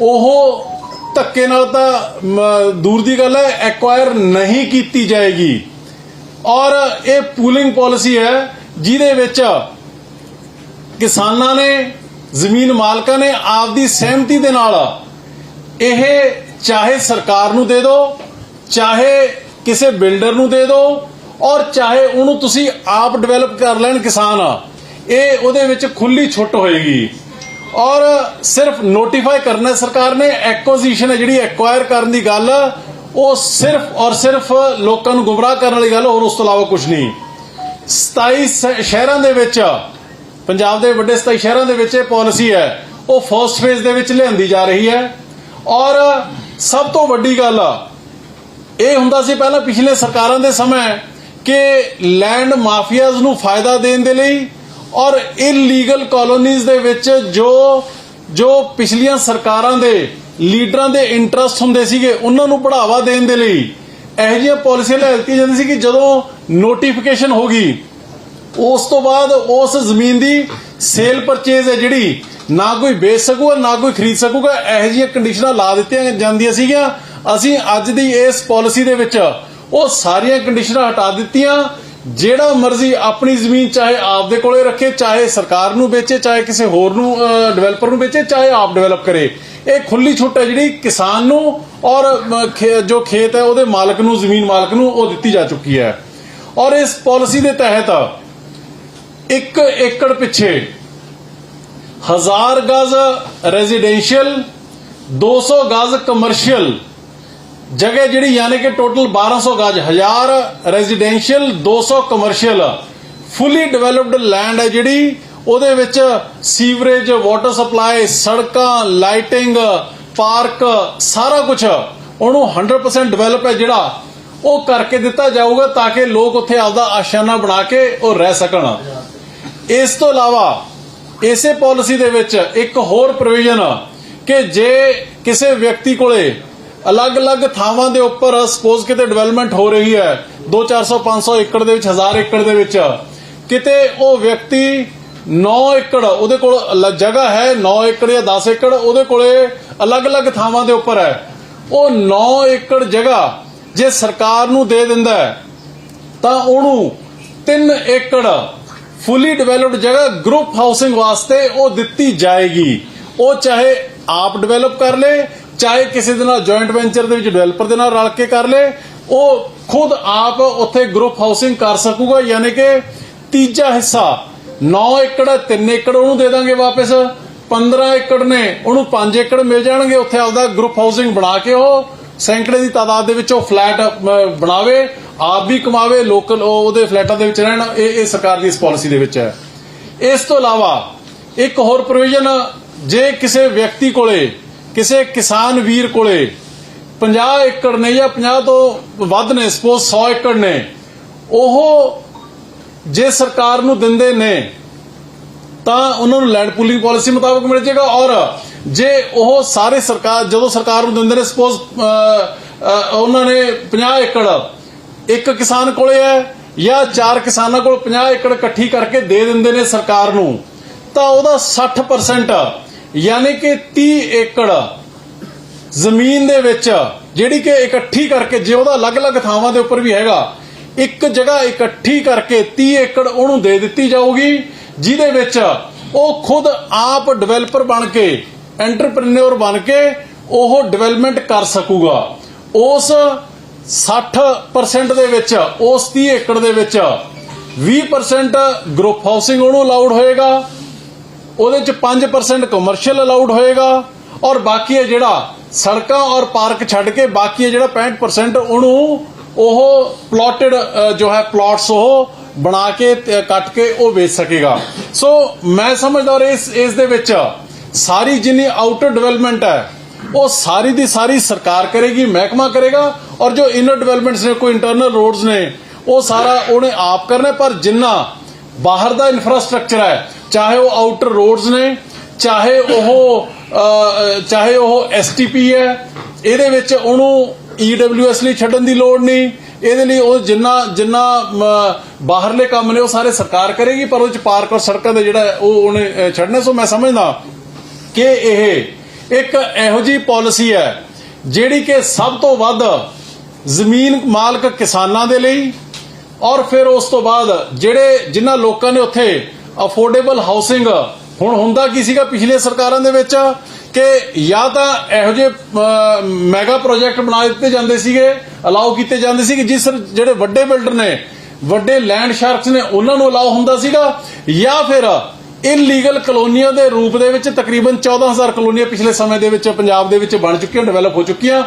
ਉਹ ਧੱਕੇ ਨਾਲ ਤਾਂ ਦੂਰ ਦੀ ਗੱਲ ਹੈ ਐਕਵਾਇਰ ਨਹੀਂ ਕੀਤੀ ਜਾਏਗੀ। ਔਰ ਇਹ ਪੂਲਿੰਗ ਪਾਲਿਸੀ ਹੈ, ਜਿਹਦੇ ਵਿੱਚ ਕਿਸਾਨਾਂ ਨੇ, ਜ਼ਮੀਨ ਮਾਲਕਾਂ ਨੇ ਆਪਦੀ ਸਹਿਮਤੀ ਦੇ ਨਾਲ ਇਹ ਚਾਹੇ ਸਰਕਾਰ ਨੂੰ ਦੇ ਦਿਓ ਚਾਹੇ ਕਿਸੇ ਬਿਲਡਰ ਨੂੰ ਦੇ ਦਿਓ ਔਰ ਚਾਹੇ ਉਹਨੂੰ ਤੁਸੀਂ ਆਪ ਡਿਵੈਲਪ ਕਰ ਲੈਣ ਕਿਸਾਨ, ਇਹ ਉਹਦੇ ਵਿੱਚ ਖੁੱਲੀ ਛੁੱਟ ਹੋਏਗੀ। ਔਰ ਸਿਰਫ ਨੋਟੀਫਾਈ ਕਰਨਾ ਸਰਕਾਰ ਨੇ ਐਕੁਜੀਸ਼ਨ ਹੈ ਜਿਹੜੀ ਐਕਵਾਇਰ ਕਰਨ ਦੀ ਗੱਲ, ਉਹ ਸਿਰਫ ਔਰ ਸਿਰਫ ਲੋਕਾਂ ਨੂੰ ਗੁੰਮਰਾਹ ਕਰਨ ਵਾਲੀ ਗੱਲ, ਹੋਰ ਉਸ ਤੋਂ ਇਲਾਵਾ ਕੁਝ ਨਹੀਂ। 27 ਸ਼ਹਿਰਾਂ ਦੇ ਵਿੱਚ, ਪੰਜਾਬ ਦੇ ਵੱਡੇ 27 ਸ਼ਹਿਰਾਂ ਦੇ ਵਿੱਚ ਇਹ ਪਾਲਿਸੀ ਹੈ, ਉਹ ਫਰਸਟ ਫੇਜ਼ ਦੇ ਵਿੱਚ ਲਿਆਂਦੀ ਜਾ ਰਹੀ ਹੈ। ਔਰ ਸਭ ਤੋਂ ਵੱਡੀ ਗੱਲ, ਇਹ ਹੁੰਦਾ ਸੀ ਪਹਿਲਾਂ ਪਿਛਲੇ ਸਰਕਾਰਾਂ ਦੇ ਸਮੇਂ ਕਿ ਲੈਂਡ ਮਾਫੀਆਜ਼ ਨੂੰ ਫਾਇਦਾ ਦੇਣ ਦੇ ਲਈ ਔਰ ਇਲੀਗਲ ਕਾਲੋਨੀਜ਼ ਦੇ ਵਿੱਚ ਜੋ ਜੋ ਪਿਛਲੀਆਂ ਸਰਕਾਰਾਂ ਦੇ ਲੀਡਰਾਂ ਦੇ ਇੰਟਰਸਟ ਹੁੰਦੇ ਸੀਗੇ, ਉਹਨਾਂ ਨੂੰ ਬੜਾਵਾ ਦੇਣ ਦੇ ਲਈ, ਇਹੋ ਜਿਹੀਆਂ ਪਾਲਿਸੀਆਂ ਲੈ ਦਿੱਤੀਆਂ ਜਾਂਦੀ ਸੀ ਕਿ ਜਦੋਂ ਨੋਟੀਫਿਕੇਸ਼ਨ ਹੋ ਗਈ, ਉਸ ਤੋਂ ਬਾਅਦ ਉਸ ਜ਼ਮੀਨ ਦੀ ਸੇਲ ਪਰਚੇਜ਼ ਹੈ ਜਿਹੜੀ, ਨਾ ਕੋਈ ਵੇਚ ਸਕੂਗਾ, ਨਾ ਕੋਈ ਖਰੀਦ ਸਕੂਗਾ, ਇਹੋ ਜਿਹੀਆਂ ਕੰਡੀਸ਼ਨਾਂ ਲਾ ਦਿੱਤੀਆਂ ਜਾਂਦੀਆਂ ਸੀਗੀਆਂ। ਅਸੀਂ ਅੱਜ ਦੀ ਇਸ ਪਾਲਿਸੀ ਦੇ ਵਿੱਚ ਉਹ ਸਾਰੀਆਂ ਕੰਡੀਸ਼ਨਾਂ ਹਟਾ ਦਿੱਤੀਆਂ। ਜਿਹੜਾ ਮਰਜ਼ੀ ਆਪਣੀ ਜ਼ਮੀਨ ਚਾਹੇ ਆਪਦੇ ਕੋਲੇ ਰੱਖੇ, ਚਾਹੇ ਸਰਕਾਰ ਨੂੰ ਵੇਚੇ, ਚਾਹੇ ਕਿਸੇ ਹੋਰ ਨੂੰ ਡਿਵੈਲਪਰ ਨੂੰ ਵੇਚੇ, ਚਾਹੇ ਆਪ ਡਿਵੈਲਪ ਕਰੇ। ਇਹ ਖੁੱਲੀ ਛੁੱਟ ਹੈ ਜਿਹੜੀ ਕਿਸਾਨ ਨੂੰ ਔਰ ਜੋ ਖੇਤ ਹੈ, ਉਹਦੇ ਮਾਲਕ ਨੂੰ, ਜ਼ਮੀਨ ਮਾਲਕ ਨੂੰ ਉਹ ਦਿੱਤੀ ਜਾ ਚੁੱਕੀ ਹੈ। ਔਰ ਇਸ ਪਾਲਿਸੀ ਦੇ ਤਹਿਤ ਇੱਕ ਏਕੜ ਪਿੱਛੇ ਹਜ਼ਾਰ ਗਜ਼ ਰੈਜ਼ੀਡੈਂਸ਼ੀਅਲ 200 ਗਜ਼ ਕਮਰਸ਼ੀਅਲ ਜਗ੍ਹਾ ਜਿਹੜੀ ਯਾਨੀ ਕਿ ਟੋਟਲ 1200 ਗਜ਼ 1000 residential 200 commercial fully developed land ਹੈ ਜਿਹੜੀ। ਉਹਦੇ ਵਿੱਚ ਸੀਵਰੇਜ ਵਾਟਰ ਸਪਲਾਈ ਸੜਕਾਂ ਲਾਈਟਿੰਗ ਪਾਰਕ ਸਾਰਾ ਕੁਝ ਉਹਨੂੰ 100% ਡਿਵੈਲਪ ਹੈ ਜਿਹੜਾ। ਉਹ ਕਰਕੇ ਦਿੱਤਾ ਜਾਊਗਾ ਤਾਂ ਕਿ ਲੋਕ ਉੱਥੇ ਆਪਦਾ ਆਸ਼ਾਨਾ ਬਣਾ ਕੇ ਉਹ ਰਹਿ ਸਕਣ। ਇਸ ਤੋਂ ਇਲਾਵਾ ਇਸੇ ਪਾਲਿਸੀ ਦੇ ਵਿੱਚ ਇੱਕ ਹੋਰ ਪ੍ਰੋਵੀਜ਼ਨ ਕਿ ਜੇ ਕਿਸੇ ਵਿਅਕਤੀ ਕੋਲੇ ਅਲੱਗ-ਅਲੱਗ ਥਾਵਾਂ ਦੇ ਉੱਪਰ ਸਪੋਜ਼ ਕਿਤੇ ਡਿਵੈਲਪਮੈਂਟ ਹੋ ਰਹੀ ਹੈ 2 400 500 ਏਕੜ ਦੇ ਵਿੱਚ 1000 ਏਕੜ ਦੇ ਵਿੱਚ, ਕਿਤੇ ਉਹ ਵਿਅਕਤੀ 9 ਏਕੜ, ਉਹਦੇ ਕੋਲ ਜਗ੍ਹਾ ਹੈ 9 ਏਕੜ ਜਾਂ 10 ਏਕੜ, ਉਹਦੇ ਕੋਲੇ ਅਲੱਗ-ਅਲੱਗ ਥਾਵਾਂ ਦੇ ਉੱਪਰ ਹੈ। ਉਹ 9 ਏਕੜ ਜਗ੍ਹਾ ਜੇ ਸਰਕਾਰ ਨੂੰ ਦੇ ਦਿੰਦਾ ਹੈ, ਤਾਂ ਉਹਨੂੰ 3 ਏਕੜ ਫੁੱਲੀ ਡਿਵੈਲਪਡ ਜਗ੍ਹਾ ਗਰੁੱਪ ਹਾਊਸਿੰਗ ਵਾਸਤੇ ਉਹ ਦਿੱਤੀ ਜਾਏਗੀ। ਉਹ ਚਾਹੇ ਆਪ ਡਿਵੈਲਪ ਕਰ ਲੇ ਚਾਹੇ ਕਿਸੇ ਦੇ ਨਾਲ ਜੁਆਇੰਟ ਵੈਂਚਰ ਦੇ ਵਿੱਚ ਡਿਵੈਲਪਰ ਦੇ ਨਾਲ ਰਲ ਕੇ ਕਰ ਲੇ, ਉਹ ਖੁਦ ਆਪ ਉੱਥੇ ਗਰੁੱਪ ਹਾਊਸਿੰਗ ਕਰ ਸਕੂਗਾ, ਯਾਨੀ ਕਿ ਤੀਜਾ ਹਿੱਸਾ 9 ਏਕੜ 3 ਏਕੜ ਉਹਨੂੰ ਦੇ ਦਾਂਗੇ ਵਾਪਸ 15 ਏਕੜ ਨੇ, ਉਹਨੂੰ 5 ਏਕੜ ਮਿਲ ਜਾਣਗੇ, ਉੱਥੇ ਆਪਦਾ ਗਰੁੱਪ ਹਾਊਸਿੰਗ ਬਣਾ ਕੇ ਉਹ ਸੈਂਕੜੇ ਦੀ ਤਾਦਾਦ ਦੇ ਵਿੱਚ ਉਹ ਫਲੈਟ ਬਣਾਵੇ, ਆਪ ਵੀ ਕਮਾਵੇ ਲੋਕਲ ਉਹਦੇ ਫਲੈਟਾਂ ਦੇ ਵਿੱਚ ਰਹਿਣ, ਇਹ ਇਹ ਸਰਕਾਰ ਦੀ ਇਸ ਪਾਲਿਸੀ ਦੇ ਵਿੱਚ ਹੈ। ਇਸ ਤੋਂ ਇਲਾਵਾ ਇੱਕ ਹੋਰ ਪ੍ਰੋਵੀਜ਼ਨ ਜੇ ਕਿਸੇ ਵਿਅਕਤੀ ਕੋਲੇ ਕਿਸੇ ਕਿਸਾਨ ਵੀਰ ਕੋਲੇ 50 ਏਕੜ ਨੇ ਜਾਂ 50 ਤੋਂ ਵੱਧ ਨੇ, ਸਪੋਜ਼ 100 ਏਕੜ ਨੇ। ਉਹ ਜੇ ਸਰਕਾਰ ਨੂੰ ਦਿੰਦੇ ਨੇ, ਤਾਂ ਉਹਨਾਂ ਨੂੰ ਲੈਂਡ ਪੂਲਿੰਗ ਪਾਲਿਸੀ ਮੁਤਾਬਕ ਮਿਲ ਜਾਏਗਾ। ਔਰ ਜੇ ਉਹ ਸਾਰੇ ਸਰਕਾਰ, ਜਦੋਂ ਸਰਕਾਰ ਨੂੰ ਦਿੰਦੇ ਨੇ, ਸਪੋਜ਼ ਉਹਨਾਂ ਨੇ 50 ਏਕੜ ਇੱਕ ਕਿਸਾਨ ਕੋਲੇ ਹੈ ਜਾਂ ਚਾਰ ਕਿਸਾਨਾਂ ਕੋਲ 50 ਏਕੜ ਇਕੱਠੀ ਕਰਕੇ ਦੇ ਦਿੰਦੇ ਨੇ ਸਰਕਾਰ ਨੂੰ, ਤਾਂ ਉਹਦਾ 60% ਯਾਨੀ ਕਿ 30 ਏਕੜ ਜ਼ਮੀਨ ਦੇ ਵਿੱਚ, ਜਿਹੜੀ ਕਿ ਇਕੱਠੀ ਕਰਕੇ, ਜੇ ਉਹਦਾ ਅਲੱਗ-ਅਲੱਗ ਥਾਵਾਂ ਦੇ ਉੱਪਰ ਵੀ ਹੈਗਾ, ਇੱਕ ਜਗ੍ਹਾ ਇਕੱਠੀ ਕਰਕੇ 30 ਏਕੜ ਉਹਨੂੰ ਦੇ ਦਿੱਤੀ ਜਾਊਗੀ, ਜਿਹਦੇ ਵਿੱਚ ਉਹ ਖੁਦ ਆਪ ਡਿਵੈਲਪਰ ਬਣ ਕੇ, ਐਂਟਰਪ੍ਰੀਨਿਓਰ ਬਣ ਕੇ ਉਹ ਡਿਵੈਲਪਮੈਂਟ ਕਰ ਸਕੂਗਾ। ਉਸ 60% ਦੇ ਵਿੱਚ, ਉਸ 30 ਏਕੜ ਦੇ ਵਿੱਚ 20% ਗਰੁੱਪ ਹਾਊਸਿੰਗ ਉਹਨੂੰ ਅਲਾਉਡ ਹੋਏਗਾ ਉਹਦੇ ਚ 5% ਕਮਰਸ਼ੀਅਲ ਅਲਾਉਡ ਹੋਏਗਾ ਔਰ ਬਾਕੀ ਹੈ ਜਿਹੜਾ ਸੜਕਾਂ ਔਰ ਪਾਰਕ ਛੱਡ ਕੇ ਬਾਕੀ ਹੈ ਜਿਹੜਾ 65% ਉਹਨੂੰ ਉਹ ਪਲਾਟਡ ਜੋ ਹੈ ਪਲਾਟਸ ਉਹ ਬਣਾ ਕੇ ਕੱਟ ਕੇ ਉਹ ਵੇਚ ਸਕੇਗਾ। ਸੋ ਮੈਂ ਸਮਝਦਾ ਔਰ ਇਸ ਇਸ ਦੇ ਵਿੱਚ ਸਾਰੀ ਜਿੰਨੀ ਆਊਟਰ ਡਿਵੈਲਪਮੈਂਟ ਹੈ, ਉਹ ਸਾਰੀ ਦੀ ਸਾਰੀ ਸਰਕਾਰ ਕਰੇਗੀ, ਮਹਿਕਮਾ ਕਰੇਗਾ ਔਰ ਜੋ ਇਨਰ ਡਿਵੈਲਪਮੈਂਟਸ ਨੇ, ਕੋਈ ਇੰਟਰਨਲ ਰੋਡਸ ਨੇ, ਉਹ ਸਾਰਾ ਉਹਨੇ ਆਪ ਕਰਨਾ ਪਰ ਜਿੰਨਾ ਬਾਹਰ ਦਾ ਇਨਫਰਾਸਟ੍ਰਕਚਰ ਹੈ ਚਾਹੇ ਉਹ ਆਊਟਰ ਰੋਡਸ ਨੇ ਚਾਹੇ ਉਹ ਚਾਹੇ ਉਹ ਐਸਟੀਪੀ ਹੈ ਇਹਦੇ ਵਿੱਚ ਉਹਨੂੰ ਈਡਬਲਯੂਐਸ ਲਈ ਛੱਡਣ ਦੀ ਲੋੜ ਨਹੀਂ। ਇਹਦੇ ਲਈ ਉਹ ਜਿੰਨਾ ਜਿੰਨਾ ਬਾਹਰਲੇ ਕੰਮ ਨੇ ਉਹ ਸਾਰੇ ਸਰਕਾਰ ਕਰੇਗੀ ਪਰ ਉਹ ਚ ਪਾਰਕ ਔਰ ਸੜਕਾਂ ਦੇ ਜਿਹੜਾ ਉਹ ਉਹਨੇ ਅ, ਛੱਡਣਾ ਸੋ ਮੈਂ ਸਮਝਦਾ ਕਿ ਇਹ ਇੱਕ ਇਹੋ ਜੀ ਪਾਲਿਸੀ ਹੈ ਜਿਹੜੀ ਕਿ ਸਭ ਤੋਂ ਵੱਧ ਜ਼ਮੀਨ ਮਾਲਕ ਕਿਸਾਨਾਂ ਦੇ ਲਈ ਔਰ ਫਿਰ ਉਸ ਤੋਂ ਬਾਅਦ ਜਿਹੜੇ ਜਿਨ੍ਹਾਂ ਲੋਕਾਂ ਨੇ ਉੱਥੇ ਅਫੋਰਡੇਬਲ ਹਾਊਸਿੰਗ। ਹੁਣ ਹੁੰਦਾ ਕੀ ਸੀਗਾ ਪਿਛਲੇ ਸਰਕਾਰਾਂ ਦੇ ਵਿੱਚ ਕਿ ਜਾਂ ਤਾਂ ਇਹੋ ਜਿਹੇ ਮੈਗਾ ਪ੍ਰੋਜੈਕਟ ਬਣਾ ਦਿੱਤੇ ਜਾਂਦੇ ਸੀਗੇ ਅਲਾਉ ਕੀਤੇ ਜਾਂਦੇ ਸੀ ਕਿ ਜਿਸ ਜਿਹੜੇ ਵੱਡੇ ਬਿਲਡਰ ਨੇ, ਵੱਡੇ ਲੈਂਡ ਸ਼ਾਰਕਸ ਨੇ, ਉਹਨਾਂ ਨੂੰ ਅਲਾਉ ਹੁੰਦਾ ਸੀਗਾ, ਜਾਂ ਫਿਰ ਇਲੀਗਲ ਕਲੋਨੀਆਂ ਦੇ ਰੂਪ ਦੇ ਵਿੱਚ ਤਕਰੀਬਨ 14000 ਕਲੋਨੀਆਂ ਪਿਛਲੇ ਸਮੇਂ ਦੇ ਵਿੱਚ ਪੰਜਾਬ ਦੇ ਵਿੱਚ ਬਣ ਚੁੱਕੀਆਂ, ਡਿਵੈਲਪ ਹੋ ਚੁੱਕੀਆਂ।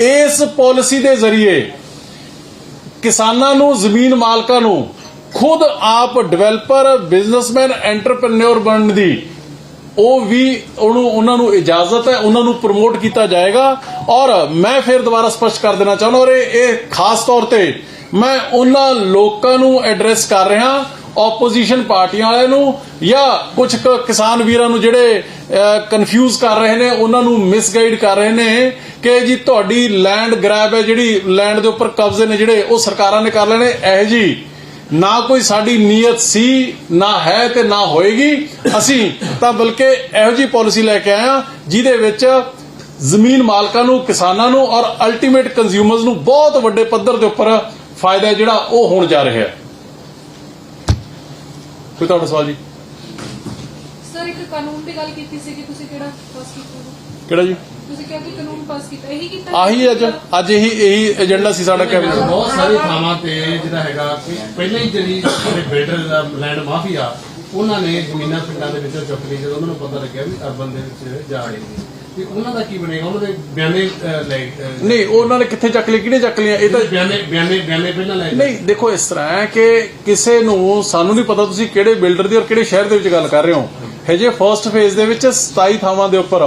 ਇਸ ਪਾਲਿਸੀ ਦੇ ਜ਼ਰੀਏ ਕਿਸਾਨਾਂ ਨੂੰ, ਜ਼ਮੀਨ ਮਾਲਕਾਂ ਨੂੰ ਖੁਦ ਆਪ ਡਿਵੈਲਪਰ, ਬਿਜ਼ਨਸਮੈਨ, ਐਂਟਰਪ੍ਰੈਨਿਓਰ ਬਣਨ ਦੀ। ਉਹ ਵੀ ਉਹਨੂੰ, ਉਹਨਾਂ ਨੂੰ ਇਜਾਜ਼ਤ ਹੈ, ਉਹਨਾਂ ਨੂੰ ਪ੍ਰਮੋਟ ਕੀਤਾ ਜਾਏਗਾ। ਔਰ ਮੈਂ ਫਿਰ ਦੁਬਾਰਾ ਸਪਸ਼ਟ ਕਰ ਦੇਣਾ ਚਾਹੁੰਦਾ ਔਰ ਇਹ ਖਾਸ ਤੌਰ ਤੇ ਮੈਂ ਉਹਨਾਂ ਲੋਕਾਂ ਨੂੰ ਐਡਰੈਸ ਕਰ ਰਿਹਾ ਆਪੋਜੀਸ਼ਨ ਪਾਰਟੀਆਂ ਵਾਲਿਆਂ ਨੂੰ ਜਾਂ ਕੁਝ ਕਿਸਾਨ ਵੀਰਾਂ ਨੂੰ ਜਿਹੜੇ ਕਨਫਿਊਜ਼ ਕਰ ਰਹੇ ਨੇ, ਉਹਨਾਂ ਨੂੰ ਮਿਸਗਾਈਡ ਕਰ ਰਹੇ ਨੇ ਕਿ ਜੀ ਤੁਹਾਡੀ ਲੈਂਡ ਗ੍ਰੈਬ ਹੈ, ਜਿਹੜੀ ਲੈਂਡ ਦੇ ਉੱਪਰ ਕਬਜ਼ੇ ਨੇ ਜਿਹੜੇ, ਉਹ ਸਰਕਾਰਾਂ ਨੇ ਕਰ ਲੈਣੇ। ਇਹ ਜੀ ਨਾ ਕੋਈ ਸਾਡੀ ਨੀਅਤ ਸੀ ਨਾ ਹੈ ਤੇ ਨਾ ਹੋਏਗੀ। ਅਸੀਂ ਤਾਂ ਬਲਕਿ ਇਹੋ ਜੀ ਪਾਲਿਸੀ ਲੈ ਕੇ ਆਏ ਜਿਹਦੇ ਵਿੱਚ ਜ਼ਮੀਨ ਮਾਲਕਾਂ ਨੂੰ ਕਿਸਾਨਾਂ ਨੂੰ ਔਰ ਅਲਟੀਮੇਟ ਕੰਜ਼ਿਊਮਰਸ ਨੂੰ ਬਹੁਤ ਵੱਡੇ ਪੱਧਰ ਦੇ ਉੱਪਰ ਫਾਇਦਾ ਜਿਹੜਾ ਉਹ ਹੋਣ ਜਾ ਰਿਹਾ ਹੈ। ਕੋਈ ਤੁਹਾਡਾ ਸਵਾਲ ਜੀ? ਸਰ ਇੱਕ ਕਾਨੂੰਨ ਦੀ ਗੱਲ ਕੀਤੀ ਸੀ ਕਿ ਤੁਸੀਂ ਕਿਹੜਾ ਪਾਸ ਕੀਤਾ? ਕਿਹੜਾ ਜੀ? ਤੁਸੀਂ ਕਿਹਾ ਕਿ ਕਾਨੂੰਨ ਪਾਸ ਕੀਤਾ ਇਹੀ ਕੀਤਾ ਆਹੀ ਅੱਜ ਅੱਜ ਇਹੀ ਇਹੀ ਏਜੰਡਾ ਸੀ ਸਾਡਾ ਕੈਬਨਿਟ ਦਾ। ਬਹੁਤ ਸਾਰੀ ਥਾਵਾਂ ਤੇ ਜਿਹੜਾ ਹੈਗਾ ਕਿ ਪਹਿਲਾਂ ਹੀ ਜਿਹੜੀ ਜਿਹੜੇ ਬਿਲਡਰ ਦਾ ਲੈਂਡ ਮਾਫੀਆ ਉਹਨਾਂ ਨੇ ਜ਼ਮੀਨਾਂ ਪਿੰਡਾਂ ਦੇ ਵਿੱਚੋਂ ਚੁੱਕ ਲਈ ਜਦੋਂ ਉਹਨਾਂ ਨੂੰ ਪਤਾ ਲੱਗਿਆ ਵੀ ਅਰਬਨ ਦੇ ਵਿੱਚ ਜਾ ਰਹੇ ਨੇ। ਤੇ ਉਹਨਾਂ ਦਾ ਕੀ ਬਣੇਗਾ? ਉਹਨਾਂ ਦੇ ਬਿਆਨੇ ਲੈ ਨਹੀਂ ਉਹਨਾਂ ਨੇ ਕਿੱਥੇ ਚੱਕ ਲਈ ਕਿਹਨੇ ਚੱਕ ਲਿਆ ਇਹ ਤਾਂ ਬਿਆਨੇ ਬਿਆਨੇ ਬਿਆਨੇ ਪਹਿਲਾਂ ਲੈ ਨਹੀਂ ਦੇਖੋ ਇਸ ਤਰ੍ਹਾਂ ਹੈ ਕਿ ਕਿਸੇ ਨੂੰ ਸਾਨੂੰ ਨਹੀਂ ਪਤਾ ਤੁਸੀਂ ਕਿਹੜੇ ਬਿਲਡਰ ਦੀ ਔਰ ਕਿਹੜੇ ਸ਼ਹਿਰ ਦੇ ਵਿੱਚ ਗੱਲ ਕਰ ਰਹੇ ਹੋ। ਹਜੇ ਫਰਸਟ ਫੇਜ਼ ਦੇ ਵਿੱਚ 27 ਥਾਵਾਂ ਦੇ ਉੱਪਰ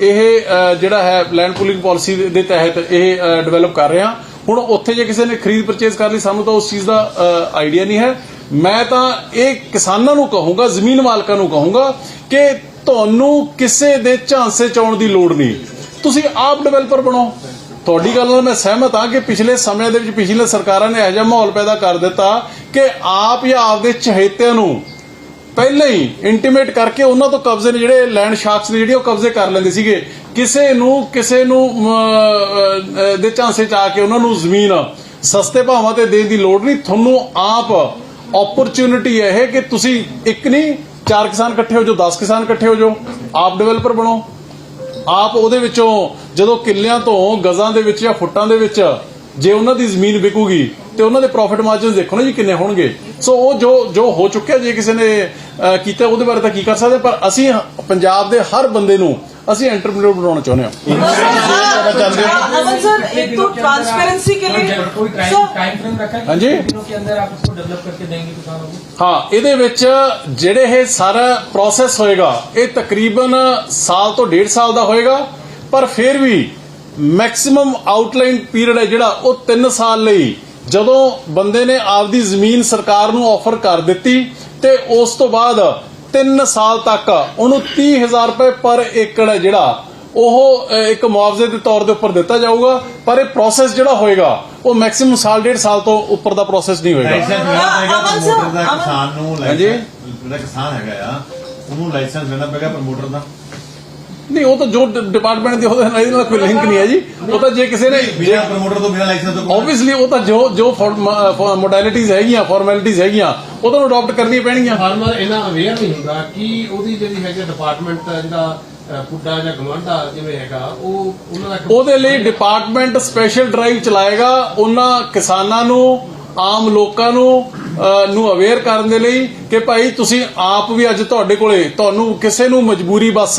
ਇਹ ਜਿਹੜਾ ਹੈ ਲੈਂਡ ਪੂਲਿੰਗ ਪਾਲਿਸੀ ਦੇ ਤਹਿਤ ਇਹ ਡਿਵੈਲਪ ਕਰ ਰਹੇ ਹਾਂ। ਹੁਣ ਉੱਥੇ ਜੇ ਕਿਸੇ ਨੇ ਖਰੀਦ ਪਰਚੇਸ ਕਰ ਲਈ, ਸਾਨੂੰ ਤਾਂ ਉਸ ਚੀਜ਼ ਦਾ ਆਈਡੀਆ ਨਹੀਂ ਹੈ। ਮੈਂ ਤਾਂ ਇਹ ਕਿਸਾਨਾਂ ਨੂੰ ਕਹੂੰਗਾ, ਜ਼ਮੀਨ ਮਾਲਕਾਂ ਨੂੰ ਕਹੂੰਗਾ ਕਿ ਤੁਹਾਨੂੰ ਕਿਸੇ ਦੇ ਝਾਂਸੇ ਚਾਉਣ ਦੀ ਲੋੜ ਨਹੀਂ। ਤੁਸੀਂ ਆਪ ਡਿਵੈਲਪਰ ਬਣੋ। ਤੁਹਾਡੀ ਗੱਲ ਨਾਲ ਮੈਂ ਸਹਿਮਤ ਹਾਂ ਕਿ ਪਿਛਲੇ ਸਮੇਂ ਦੇ ਵਿੱਚ ਪਿਛਲੇ ਸਰਕਾਰਾਂ ਨੇ ਇਹੋ ਜਿਹਾ ਮਾਹੌਲ ਪੈਦਾ ਕਰ ਦਿੱਤਾ ਕਿ ਆਪ ਜਾਂ ਆਪਦੇ ਚਹੇਤਿਆਂ ਨੂੰ ਪਹਿਲਾਂ ਹੀ ਇੰਟੀਮੇਟ ਕਰਕੇ ਉਹਨਾਂ ਤੋਂ ਕਬਜ਼ੇ ਨੇ ਜਿਹੜੇ ਲੈਂਡ ਸ਼ਾਰਕਸ ਨੇ ਜਿਹੜੇ ਉਹ ਕਬਜ਼ੇ ਕਰ ਲੈਂਦੇ ਸੀਗੇ। ਕਿਸੇ ਨੂੰ ਕਿਸੇ ਨੂੰ ਦੇ ਚਾਂਸੇ ਚ ਆ ਕੇ ਉਹਨਾਂ ਨੂੰ ਜ਼ਮੀਨ ਸਸਤੇ ਭਾਵਾਂ ਤੇ ਦੇਣ ਦੀ ਲੋੜ ਨਹੀਂ। ਤੁਹਾਨੂੰ ਆਪ ਓਪਰਚ्युनिटी ਹੈ ਇਹ ਕਿ ਤੁਸੀਂ ਇੱਕ ਨਹੀਂ, ਚਾਰ ਕਿਸਾਨ ਇਕੱਠੇ ਹੋ ਜੋ 10 ਕਿਸਾਨ ਇਕੱਠੇ ਹੋ ਜੋ ਆਪ ਡਿਵੈਲਪਰ ਬਣੋ। ਆਪ ਉਹਦੇ ਵਿੱਚੋਂ ਜਦੋਂ ਕਿੱਲਿਆਂ ਤੋਂ ਗਜ਼ਾਂ ਦੇ ਵਿੱਚ ਜਾਂ ਫੁੱਟਾਂ ਦੇ ਵਿੱਚ ਜੇ ਉਹਨਾਂ ਦੀ ਜ਼ਮੀਨ ਵਿਕੂਗੀ ਤੇ ਉਹਨਾਂ ਦੇ ਪ੍ਰੋਫਿਟ ਮਾਰਜਨਸ ਦੇਖੋ ਨਾ ਜੀ ਕਿੰਨੇ ਹੋਣਗੇ ਸੋ ਉਹ ਜੋ ਜੋ ਹੋ ਚੁੱਕਿਆ ਜੇ ਕਿਸੇ ਨੇ ਅਹ, ਕੀਤਾ ਉਹਦੇ ਬਾਰੇ ਤਾਂ ਕੀ ਕਰ ਸਕਦੇ ਪਰ ਅਸੀਂ ਪੰਜਾਬ ਦੇ ਹਰ ਬੰਦੇ ਨੂੰ ਅਸੀਂ ਐਂਟਰਪ੍ਰੀਨਰ ਬਣਾਉਣਾ ਚਾਹੁੰਦੇ ਹਾਂ अमन सर एक तो ट्रांसपेरेंसी के लिए कोई टाइम सर टाइम फ्रेम रखा है हाँ जी। कितने दिनों के अंदर आप उसको डेवलप करके देंगे किसानों को ਹਾਂ ਇਹਦੇ ਵਿੱਚ ਜਿਹੜੇ ਇਹ ਸਾਰਾ ਪ੍ਰੋਸੈਸ ਹੋਏਗਾ ਇਹ ਤਕਰੀਬਨ ਸਾਲ ਤੋਂ ਡੇਢ ਸਾਲ ਦਾ ਹੋਏਗਾ ਪਰ ਫਿਰ ਵੀ ਮੈਕਸਿਮਮ ਆਊਟਲਾਈਨ ਪੀਰੀਅਡ ਹੈ ਜਿਹੜਾ ਉਹ 3 ਸਾਲ ਲਈ। ਜਦੋਂ ਬੰਦੇ ਨੇ ਆਪਦੀ ਜ਼ਮੀਨ ਸਰਕਾਰ ਨੂੰ ਆਫਰ ਕਰ ਦਿੱਤੀ ਤੇ ਉਸ ਤੋਂ ਬਾਅਦ 3 ਸਾਲ ਤੱਕ ਉਹਨੂੰ 30000 ਰੁਪਏ ਪਰ ਏਕੜ ਹੈ ਜਿਹੜਾ ਉਹ ਇੱਕ ਮੁਆਵਜ਼ੇ ਦੇ ਤੌਰ ਦੇ ਉੱਪਰ ਦਿੱਤਾ ਜਾਊਗਾ ਪਰ ਇਹ ਪ੍ਰੋਸੈਸ ਜਿਹੜਾ ਹੋਏਗਾ ਉਹ ਮੈਕਸਿਮਮ ਸਾਲ ਡੇਢ ਸਾਲ ਤੋਂ ਉੱਪਰ ਦਾ ਪ੍ਰੋਸੈਸ ਨਹੀਂ ਹੋਏਗਾ। ਕਿਸਾਨ ਨੂੰ ਹਾਂਜੀ। ਲਾਇਸੈਂਸ ਜਿਹੜਾ ਕਿਸਾਨ ਹੈਗਾ ਆ ਉਹਨੂੰ ਲਾਇਸੈਂਸ ਲੈਣਾ ਪਏਗਾ ਪ੍ਰਮੋਟਰ ਦਾ। ਨਹੀਂ ਉਹ ਤਾਂ ਜੋ ਡਿਪਾਰਟਮੈਂਟ ਦੇ ਉਹਦੇ ਨਾਲ ਇਹਦੇ ਨਾਲ ਕੋਈ ਲਿੰਕ ਨਹੀਂ ਹੈ ਜੀ। ਉਹ ਤਾਂ ਜੇ ਕਿਸੇ ਨੇ ਬਿਨਾਂ ਪ੍ਰਮੋਟਰ ਤੋਂ ਬਿਨਾਂ ਲਾਇਸੈਂਸ ਤੋਂ ਆਬਵੀਅਸਲੀ ਉਹ ਤਾਂ ਜੋ ਜੋ ਮੋਡੈਲਿਟੀਜ਼ ਹੈਗੀਆਂ ਫਾਰਮੈਲਿਟੀਜ਼ ਹੈਗੀਆਂ ਉਹਨਾਂ ਨੂੰ ਅਡਾਪਟ ਕਰਨੀਆਂ ਪੈਣਗੀਆਂ। ਫਾਰਮਰ ਇਹਨਾਂ ਅਵੇਅਰ ਨਹੀਂ ਹੁੰਦਾ ਕਿ ਉਹਦੀ ਜਿਹੜੀ ਹੈਗੀ ਡਿਪਾਰਟਮੈਂਟ ਜਿਹੜਾ ਅਹ, ਪੁੱਡਾ ਜਾਂ ਗਲਵੰਡਾ ਜਿਵੇਂ ਹੈਗਾ ਉਹ ਉਹਨਾਂ ਦਾ ਉਹਦੇ ਲਈ ਡਿਪਾਰਟਮੈਂਟ ਸਪੈਸ਼ਲ ਡਰਾਈਵ ਚਲਾਏਗਾ ਉਹਨਾਂ ਕਿਸਾਨਾਂ ਨੂੰ ਆਮ ਲੋਕਾਂ ਨੂੰ ਨੂੰ ਅਵੇਅਰ ਕਰਨ ਦੇ ਲਈ ਕਿ ਭਾਈ ਤੁਸੀਂ ਆਪ ਵੀ ਅੱਜ ਤੁਹਾਡੇ ਕੋਲੇ ਤੁਹਾਨੂੰ ਕਿਸੇ ਨੂੰ ਮਜਬੂਰੀ ਬਸ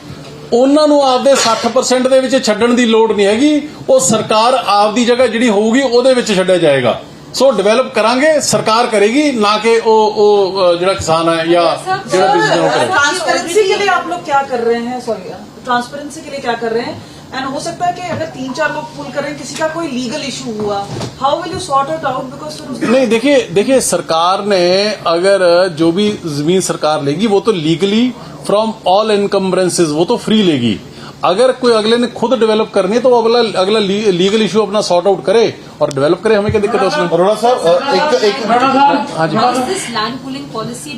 ਉਹਨਾਂ ਨੂੰ ਆਪਦੇ 60% ਦੇ ਵਿੱਚ ਛੱਡਣ ਦੀ ਲੋੜ ਨਹੀਂ ਹੈਗੀ ਉਹ ਸਰਕਾਰ ਆਪਦੀ ਜਗ੍ਹਾ ਜਿਹੜੀ ਹੋਊਗੀ ਉਹਦੇ ਵਿੱਚ ਛੱਡਿਆ ਜਾਏਗਾ ਸੋ ਡਿਵੈਲਪ ਕਰਾਂਗੇ ਸਰਕਾਰ ਕਰੇਗੀ ਨਾ ਕਿ ਉਹ ਉਹ ਅ, ਜਿਹੜਾ ਕਿਸਾਨ ਹੈ ਜਾਂ ਜਿਹੜਾ ਬਿਜ਼ਨਸ ਉਹ ਕਰੇ ट्रांसपेरेंसी के लिए आप लोग क्या कर रहे हैं सॉरी ट्रांसपेरेंसी के लिए क्या कर रहे हैं एंड हो सकता है कि अगर तीन चार लोग पुल करें किसी का कोई लीगल इशू हुआ how will you sort it out because फिर उसके नहीं देखिए देखिए सरकार ने अगर जो भी जमीन सरकार लेगी वो तो लीगली फ्रॉम ऑल इनकम्बरेंसेज वो तो फ्री लेगी। अगर कोई अगले ने खुद डेवलप करनी है तो वो अगला अगला लीगल इशू अपना सॉर्ट आउट करे और डेवलप करे हमें क्या दिक्कत है उसमें? अरोड़ा साहब एक एक हाँ जी।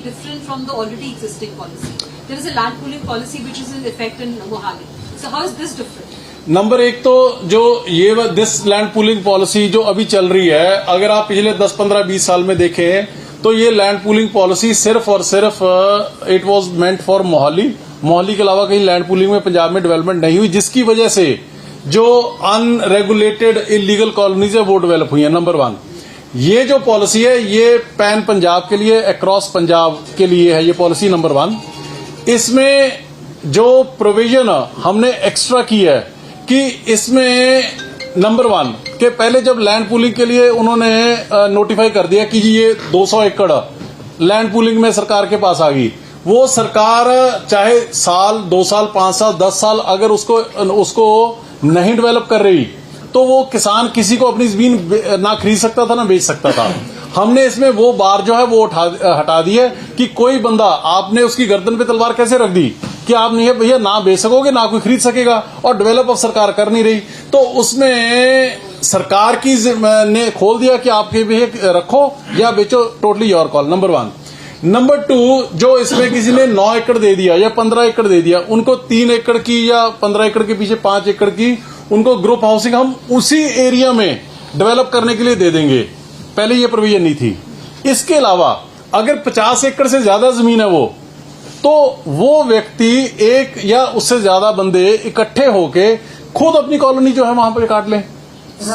Different from the already existing policy? There is a land pooling policy which is in effect in Mohali. So how is number एक तो जो ये दिस लैंड पूलिंग पॉलिसी जो अभी चल रही है अगर आप पिछले 10 15 20 साल में देखें तो ये लैंड पूलिंग पॉलिसी सिर्फ़ और सिर्फ़ it was meant for Mohali Mohali के अलावा कहीं लैंड पूलिंग में पंजाब में डेवलपमेंट नहीं हुई, जिसकी वजह से जो अनरेगुलेटेड इलीगल कॉलोनीज है, वो डेवलप हुई है नंबर वन ये जो पॉलिसी है, ये पैन पंजाब के लिए अक्रॉस पंजाब के लिए है ये पॉलिसी नंबर वन इसमें जो प्रोविज़न हमने एक्स्ट्रा की है कि इसमें नंबर वन के पहले जब लैंड पूलिंग के लिए उन्होंने नोटिफाई कर दिया कि ये 200 एकड़ लैंड पूलिंग में सरकार के पास आ गई। वो सरकार, चाहे साल, दो साल, पाँच साल, दस साल, अगर उसको उसको नहीं डेवलप कर रही तो वो किसान किसी को अपनी ज़मीन ना खरीद सकता था, ना बेच सकता था। हमने इसमें वो बार जो है वो हटा दी है कि कोई बंदा, आपने उसकी गर्दन पे तलवार कैसे रख दी? कि आप नहीं भैया, ना बेच सकोगे, ना कोई खरीद सकेगा और डेवलप अब सरकार कर नहीं रही। तो उसमें सरकार की ने खोल दिया कि आपके भी रखो या बेचो totally your call number one number two जो इसमें किसी ने नौ एकड़ दे दिया या पंद्रह एकड़ दे दिया, उनको तीन एकड़ की या पंद्रह एकड़ के पीछे पाँच एकड़ की, उनको ग्रुप हाउसिंग हम उसी एरिया में डेवलप करने के लिए दे देंगे। पहले ये प्रोविज़न नहीं थी। इसके अलावा, अगर पचास एकड़ से ज़्यादा ज़मीन है वो तो वो व्यक्ति एक या उससे ज़्यादा बंदे इकट्ठे होके खुद अपनी कॉलोनी जो है वहाँ पर काट लें।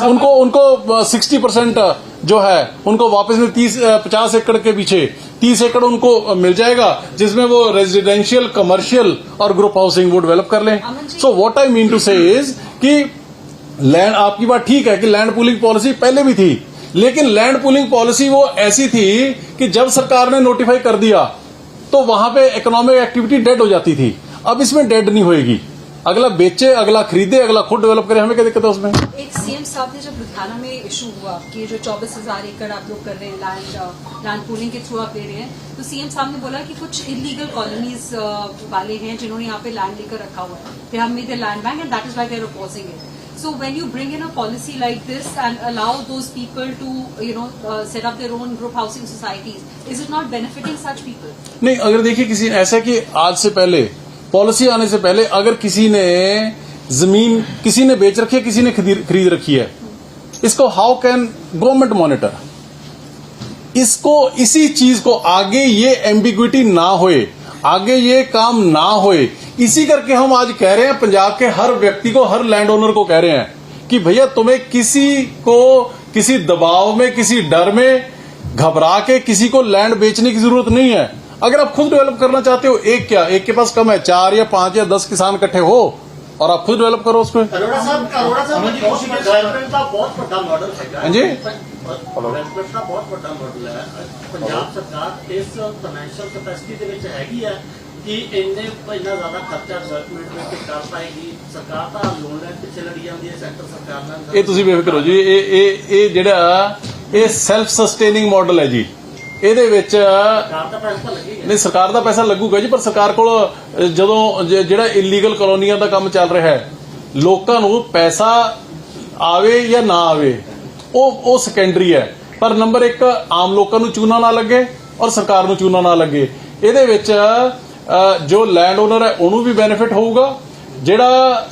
उनको उनको सिक्सटी परसेंट जो है उनको वापस में तीस पचास एकड़ के पीछे तीस एकड़ उनको मिल जाएगा जिसमें वो रेजिडेंशियल कमर्शियल और ग्रुप हाउसिंग वो डेवलप कर लें। So what I mean to say is कि लैंड आपकी बात ठीक है कि लैंड पूलिंग पॉलिसी पहले भी थी लेकिन लैंड पूलिंग पॉलिसी वो ऐसी थी कि जब सरकार ने नोटिफाई कर दिया तो वहाँ पे इकोनॉमिक एक्टिविटी डेड हो जाती थी। अब इसमें डेड नहीं होएगी। अगला बेचे, अगला खरीदे, अगला खुद डेवलप करे, हमें क्या दिक्कत है उसमें? एक सीएम साहब ने जब लुधियाना में इशू हुआ कि जो चौबीस हज़ार एकड़ आप लोग कर रहे हैं लैंड लैंड पूलिंग के थ्रू आप ले रहे हैं तो सीएम साहब ने बोला कि कुछ इलीगल कॉलोनीज वाले हैं जिन्होंने यहाँ पे लैंड लेकर रखा हुआ है। They have made land bank and that is why they are opposing it So when you bring in a policy like this and allow those people to, you know, uh, set up their own group housing societies, is it not benefiting such people? नहीं अगर देखिए किसी ऐसा कि आज से पहले policy आने से पहले अगर किसी ने ज़मीन किसी ने बेच रखी है किसी ने खरीद रखी है इसको हाउ कैन गवर्नमेंट मॉनिटर इसको इसी चीज़ को आगे ये एम्बिग्विटी ना होए आगे ये काम ना होए इसी करके हम आज कह रहे हैं पंजाब के हर व्यक्ति को हर लैंड ओनर को कह रहे हैं कि भैया तुम्हें किसी को किसी दबाव में किसी डर में घबरा के किसी को लैंड बेचने की जरूरत नहीं है अगर आप खुद डेवलप करना चाहते हो एक क्या एक के पास कम है चार या पांच या दस किसान इकट्ठे हो और आप खुद डेवलप करो उसको ਅਰੋੜਾ ਸਾਹਿਬ ਅਰੋੜਾ ਸਾਹਿਬ ਬਹੁਤ ਡਿਵੈਲਪਮੈਂਟ ਦਾ ਬਹੁਤ ਵੱਡਾ ਮਾਡਲ ਹੈਗਾ ਹਾਂਜੀ। ਡਿਵੈਲਪਮੈਂਟ ਦਾ ਬਹੁਤ ਵੱਡਾ ਮਾਡਲ ਹੈ ਪੰਜਾਬ ਸਰਕਾਰ ਇਸ ਫਾਈਨੈਂਸ਼ੀਅਲ ਕਪੈਸਿਟੀ ਦੇ ਵਿੱਚ ਹੈਗੀ ਹੈ ਕਿ ਇੰਨੇ ਇੰਨਾ ਜ਼ਿਆਦਾ ਖਰਚਾ ਡਿਵੈਲਪਮੈਂਟ ਵਿੱਚ ਕਰ ਪਾਏਗੀ? ਸਰਕਾਰ ਤਾਂ ਲੋਨ ਲੈਣ ਪਿੱਛੇ ਲੱਗੀ ਜਾਂਦੀ ਹੈ ਸੈਂਟਰ ਸਰਕਾਰ ਨਾਲ ਇਹ ਤੁਸੀਂ ਬੇਫਿਕਰ ਹੋ ਜੀ ਇਹ ਇਹ ਇਹ ਜਿਹੜਾ ਇਹ ਸੈਲਫ ਸਸਟੇਨਿੰਗ ਮਾਡਲ ਹੈ ਜੀ। ਇਹਦੇ ਵਿੱਚ ਨਹੀਂ ਸਰਕਾਰ ਦਾ ਪੈਸਾ ਲੱਗੂਗਾ ਜੀ ਪਰ ਸਰਕਾਰ ਕੋਲ ਜਦੋਂ ਜਿਹੜਾ ਇਲੀਗਲ ਕਲੋਨੀਆਂ ਦਾ ਕੰਮ ਚੱਲ ਰਿਹਾ ਹੈ ਲੋਕਾਂ ਨੂੰ ਪੈਸਾ ਆਵੇ ਜਾਂ ਨਾ ਆਵੇ ਉਹ ਉਹ ਸੈਕੰਡਰੀ ਹੈ। ਪਰ ਨੰਬਰ 1 ਆਮ ਲੋਕਾਂ ਨੂੰ ਚੂਨਾ ਨਾ ਲੱਗੇ ਔਰ ਸਰਕਾਰ ਨੂੰ ਚੂਨਾ ਨਾ ਲੱਗੇ। ਇਹਦੇ ਵਿੱਚ ਜੋ ਲੈਂਡ ਓਨਰ ਹੈ ਉਹਨੂੰ ਵੀ ਬੈਨੀਫਿਟ ਹੋਊਗਾ। ਜਿਹੜਾ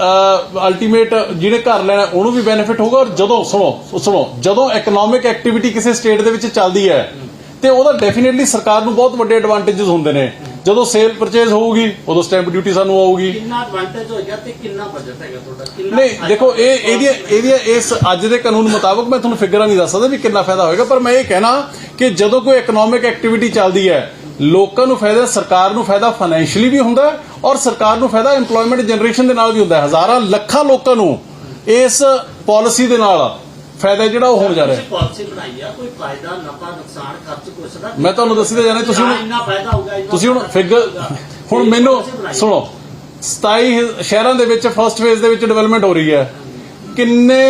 ਅਲਟੀਮੇਟ ਜਿਹਨੇ ਘਰ ਲੈਣਾ ਉਹਨੂੰ ਵੀ ਬੈਨੀਫਿਟ ਹੋਊਗਾ। ਔਰ ਜਦੋਂ ਸੁਣੋ ਸੁਣੋ ਜਦੋਂ ਇਕਨੋਮਿਕ ਐਕਟੀਵਿਟੀ ਕਿਸੇ ਸਟੇਟ ਦੇ ਵਿੱਚ ਚੱਲਦੀ ਹੈ ਤੇ ਉਹਦਾ ਡੈਫੀਨਿਟਲੀ ਸਰਕਾਰ ਨੂੰ ਬਹੁਤ ਵੱਡੇ ਐਡਵਾਂਟੇजेस ਹੁੰਦੇ ਨੇ। ਜਦੋਂ ਸੇਲ ਪਰਚੇਜ਼ ਹੋਊਗੀ ਉਦੋਂ ਸਟੈਂਪ ਡਿਊਟੀ ਸਾਨੂੰ ਆਊਗੀ। ਕਿੰਨਾ ਐਡਵਾਂਟੇਜ ਹੋਏਗਾ ਤੇ ਕਿੰਨਾ ਬਜਟ ਹੈਗਾ ਤੁਹਾਡਾ? ਕਿੰਨਾ ਨਹੀਂ ਦੇਖੋ ਇਹ ਇਹਦੀਆਂ ਇਹਦੀਆਂ ਇਸ ਅੱਜ ਦੇ ਕਾਨੂੰਨ ਮੁਤਾਬਕ ਮੈਂ ਤੁਹਾਨੂੰ ਫਿਗਰਾਂ ਨਹੀਂ ਦੱਸ ਸਕਦਾ ਵੀ ਕਿੰਨਾ ਫਾਇਦਾ ਹੋਏਗਾ ਪਰ ਮੈਂ ਇਹ ਕਹਿਣਾ ਕਿ ਜਦੋਂ ਕੋਈ ਇਕਨੋਮਿਕ ਐਕਟੀਵਿਟੀ ਚੱਲਦੀ ਹੈ ਲੋਕਾਂ ਨੂੰ ਫਾਇਦਾ ਸਰਕਾਰ ਨੂੰ ਫਾਇਦਾ ਫਾਈਨੈਂਸ਼ੀਅਲੀ ਵੀ ਹੁੰਦਾ ਔਰ ਸਰਕਾਰ ਨੂੰ ਫਾਇਦਾ EMPLOYMENT ਜਨਰੇਸ਼ਨ ਦੇ ਨਾਲ ਵੀ ਹੁੰਦਾ ਹਜ਼ਾਰਾਂ ਲੱਖਾਂ ਲੋਕਾਂ ਨੂੰ ਇਸ ਪਾਲਿਸੀ ਦੇ ਨਾਲ ਫਾਇਦਾ ਜਿਹੜਾ ਉਹ ਹੋਣ ਜਾ ਰਿਹਾ ਹੈ ਪਾਲਿਸੀ ਬਣਾਈ ਆ ਕੋਈ ਫਾਇਦਾ ਨਫਾ ਨੁਕਸਾਨ ਖਰਚ ਕੁਛ ਦਾ ਮੈਂ ਤੁਹਾਨੂੰ ਦੱਸੀ ਤਾਂ ਜਾਣਾ ਤੁਸੀਂ ਹੁਣ ਇੰਨਾ ਫਾਇਦਾ ਹੋਊਗਾ ਇੰਨਾ ਤੁਸੀਂ ਹੁਣ ਫਿਗਰ। ਹੁਣ ਮੈਨੂੰ। ਸੁਣੋ 27 ਸ਼ਹਿਰਾਂ ਦੇ ਵਿੱਚ ਫਰਸਟ ਫੇਜ਼ ਦੇ ਵਿੱਚ ਡਿਵੈਲਪਮੈਂਟ ਹੋ ਰਹੀ ਹੈ ਕਿੰਨੇ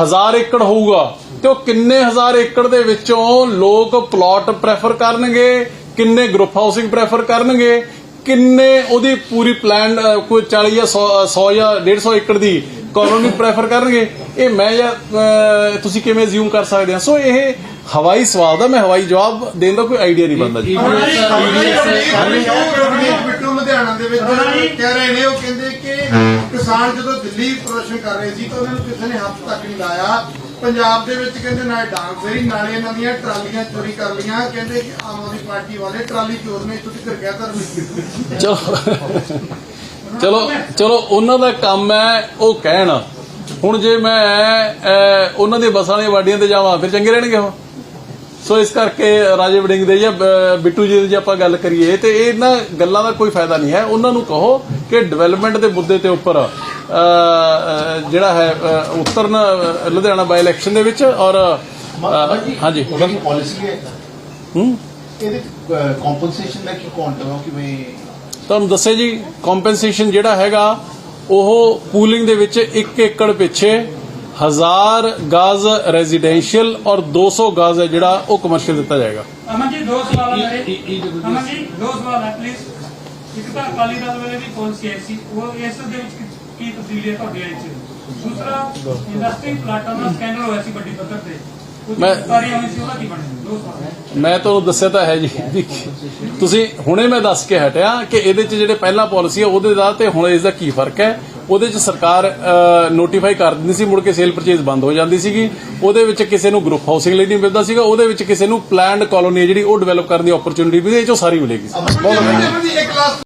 ਹਜ਼ਾਰ ਏਕੜ ਹੋਊਗਾ ਤੇ ਉਹ ਕਿੰਨੇ ਹਜ਼ਾਰ ਏਕੜ ਦੇ ਵਿੱਚੋਂ ਲੋਕ ਪਲਾਟ ਪ੍ਰੈਫਰ ਕਰਨਗੇ ਕਿੰਨੇ ਗਰੁੱਪ ਹਾਊਸਿੰਗ ਪ੍ਰੈਫਰ ਕਰਨਗੇ ਕਿੰਨੇ ਉਹਦੀ ਪੂਰੀ ਪਲਾਨ ਕੋਈ 40 ਜਾਂ 100 ਜਾਂ 150 ਏਕੜ ਦੀ ਕਾਲੋਨੀ ਪ੍ਰੈਫਰ ਕਰਨਗੇ ਇਹ ਮੈਂ ਜਾਂ ਤੁਸੀਂ ਕਿਵੇਂ ਅਸਿਊਮ ਕਰ ਸਕਦੇ ਆ ਸੋ ਇਹ ਹਵਾਈ ਸਵਾਲ ਦਾ ਮੈਂ ਹਵਾਈ ਜਵਾਬ ਦੇਣ ਦਾ ਕੋਈ ਆਈਡੀਆ ਨਹੀਂ ਬਣਦਾ ਜੀ ਲੁਧਿਆਣਾ ਦੇ ਵਿੱਚ ਕਹਿ ਰਹੇ ਨੇ ਉਹ ਕਹਿੰਦੇ ਕਿ ਕਿਸਾਨ ਜਦੋਂ ਦਿੱਲੀ ਪ੍ਰਦਰਸ਼ਨ ਕਰ ਰਹੇ ਸੀ ਤਾਂ ਉਹਨਾਂ ਨੂੰ ਕਿਸੇ ਨੇ ਹੱਥ ਤੱਕ ਨਹੀਂ ਲਾਇਆ ਪੰਜਾਬ ਦੇ ਵਿੱਚ ਕਹਿੰਦੇ ਨਾ ਡਾਂਗ ਫੇਰੀ ਨਾਲੇ ਇਹਨਾਂ ਦੀਆਂ ਟਰਾਲੀਆਂ ਚੋਰੀ ਕਰ ਲੀਆਂ ਕਹਿੰਦੇ ਕਿ ਆਮ ਆਦਮੀ ਪਾਰਟੀ ਵਾਲੇ ਟਰਾਲੀ ਚੋਰ ਨੇ, ਤੁਸੀਂ ਕਰ ਕਹਿ ਤਾਂ ਚਲੋ। ਚਲੋ ਚਲੋ, ਉਹਨਾਂ ਦਾ ਕੰਮ ਹੈ ਉਹ ਕਹਿਣ। ਹੁਣ ਜੇ ਮੈਂ ਉਹਨਾਂ ਦੇ ਬਸਾਂ ਦੀਆਂ ਵਾਡੀਆਂ ਤੇ ਜਾਵਾਂ, ਫਿਰ ਚੰਗੇ ਰਹਿਣਗੇ ਉਹ? ਸੋ ਇਸ ਕਰਕੇ ਰਾਜੇ ਵੜਿੰਗ ਦੇ ਜਾਂ ਬਿੱਟੂ ਜੀ ਦੀ ਜੇ ਆਪਾਂ ਗੱਲ ਕਰੀਏ, ਤੇ ਇਹਨਾਂ ਗੱਲਾਂ ਦਾ ਕੋਈ ਫਾਇਦਾ ਨਹੀਂ ਹੈ। ਉਹਨਾਂ ਨੂੰ ਕਹੋ ਕਿ ਡਿਵੈਲਪਮੈਂਟ ਦੇ ਮੁੱਦੇ ਤੇ ਉੱਪਰ ਜਿਹੜਾ ਹੈ ਉਤਰਨ ਲੁਧਿਆਣਾ ਬਾਈ ਇਲੈਕਸ਼ਨ ਦੇ ਵਿੱਚ ਔਰ ਹਾਂਜੀ। ਉਹਨਾਂ ਦੀ ਪਾਲਿਸੀ ਹੈ ਹੂੰ? ਇਹਦੇ ਕੰਪਨਸੇਸ਼ਨ ਦਾ ਕੀ ਕੁਆਂਟਮ ਹੈ? ਕਿਵੇਂ ਤੁਹਾਨੂੰ ਦੱਸਿਆ ਜੀ ਕੰਪਨਸੇਸ਼ਨ ਜਿਹੜਾ ਹੈਗਾ ਉਹ ਪੂਲਿੰਗ ਦੇ ਵਿੱਚ 1 ਏਕੜ ਪਿੱਛੇ 1000 ਗਜ਼ ਰੈਜ਼ੀਡੈਂਸ਼ੀਅਲ ਔਰ 200 ਗਜ਼ ਹੈ ਜਿਹੜਾ ਉਹ ਕਮਰਸ਼ੀਅਲ ਦਿੱਤਾ ਜਾਏਗਾ। ਅਮਨ ਜੀ ਦੋ ਸਵਾਲ ਜਦੋਂ ਅਮਨ ਜੀ ਦੋ ਸਵਾਲ ਹੈ ਪਲੀਜ਼ ਇੱਕ ਤਾਂ ਅਕਾਲੀ ਦਲ ਵੇਲੇ ਦੀ ਪਾਲਿਸੀ ਆਈ ਸੀ ਉਹ ਇਸ ਦੇ ਵਿੱਚ ਕੀ- ਕੀ ਤਬਦੀਲੀ ਹੈ ਤੁਹਾਡੀ ਆਈ ਸੀ ਦੂਸਰਾ ਇੰਡਸਟਰੀ ਪਲਾਟਾਂ ਦਾ ਸਕੈਂਡਲ ਹੋਇਆ ਸੀ ਵੱਡੀ ਪੱਧਰ ਤੇ। ਉਹ ਮੈਂ- ਮੈਂ ਤੁਹਾਨੂੰ ਦੱਸਿਆ ਤਾਂ ਹੈ ਜੀ। ਤੁਸੀਂ ਹੁਣੇ ਮੈਂ ਦੱਸ ਕੇ ਹਟਿਆ ਕਿ ਇਹਦੇ 'ਚ ਜਿਹੜੇ ਪਹਿਲਾਂ ਪਾਲਿਸੀ ਹੈ ਉਹਦੇ ਦਾ ਤੇ ਹੁਣ ਇਸ ਦਾ ਕੀ ਫ਼ਰਕ ਹੈ? ਉਹਦੇ 'ਚ ਸਰਕਾਰ ਨੋਟੀਫਾਈ ਕਰ ਦਿੰਦੀ ਸੀ ਮੁੜ ਕੇ ਸੇਲ ਪਰਚੇਜ਼ ਬੰਦ ਹੋ ਜਾਂਦੀ ਸੀਗੀ। ਉਹਦੇ ਵਿੱਚ ਕਿਸੇ ਨੂੰ ਗਰੁੱਪ ਹਾਊਸਿੰਗ ਲਈ ਨਹੀਂ ਮਿਲਦਾ ਸੀਗਾ। ਉਹਦੇ ਵਿੱਚ ਕਿਸੇ ਨੂੰ ਪਲਾਨਡ ਕਾਲੋਨੀ ਜਿਹੜੀ ਉਹ ਡਿਵੈਲਪ ਕਰਨ ਦੀ ਓਪਰਚੁਨਿਟੀ ਵੀ ਇਹ 'ਚੋਂ ਸਾਰੀ ਮਿਲੇਗੀ। ਇੱਕ ਲਾਸਟ